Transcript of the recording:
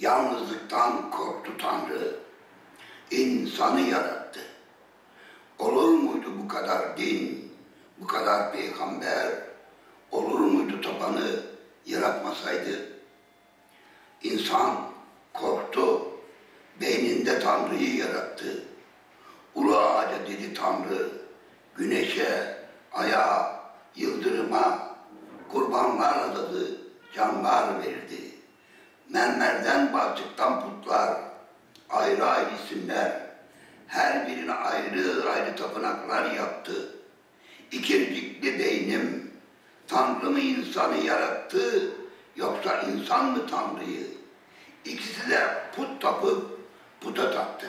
Yalnızlıktan korktu Tanrı. İnsanı yarattı. Olur muydu bu kadar din, bu kadar peygamber, olur muydu tabanı yaratmasaydı? İnsan korktu, beyninde Tanrı'yı yarattı. Ulu ağaca dedi Tanrı, güneşe, aya, yıldırıma, kurbanlar adadı, canlar verdi. Mermerden balçıktan putlar, ayrı ayrı isimler, her birine ayrı ayrı tapınaklar yaptı. İkircikli beynim, Tanrı mı insanı yarattı, yoksa insan mı Tanrı'yı? İkisi de put tapıp puta taktı.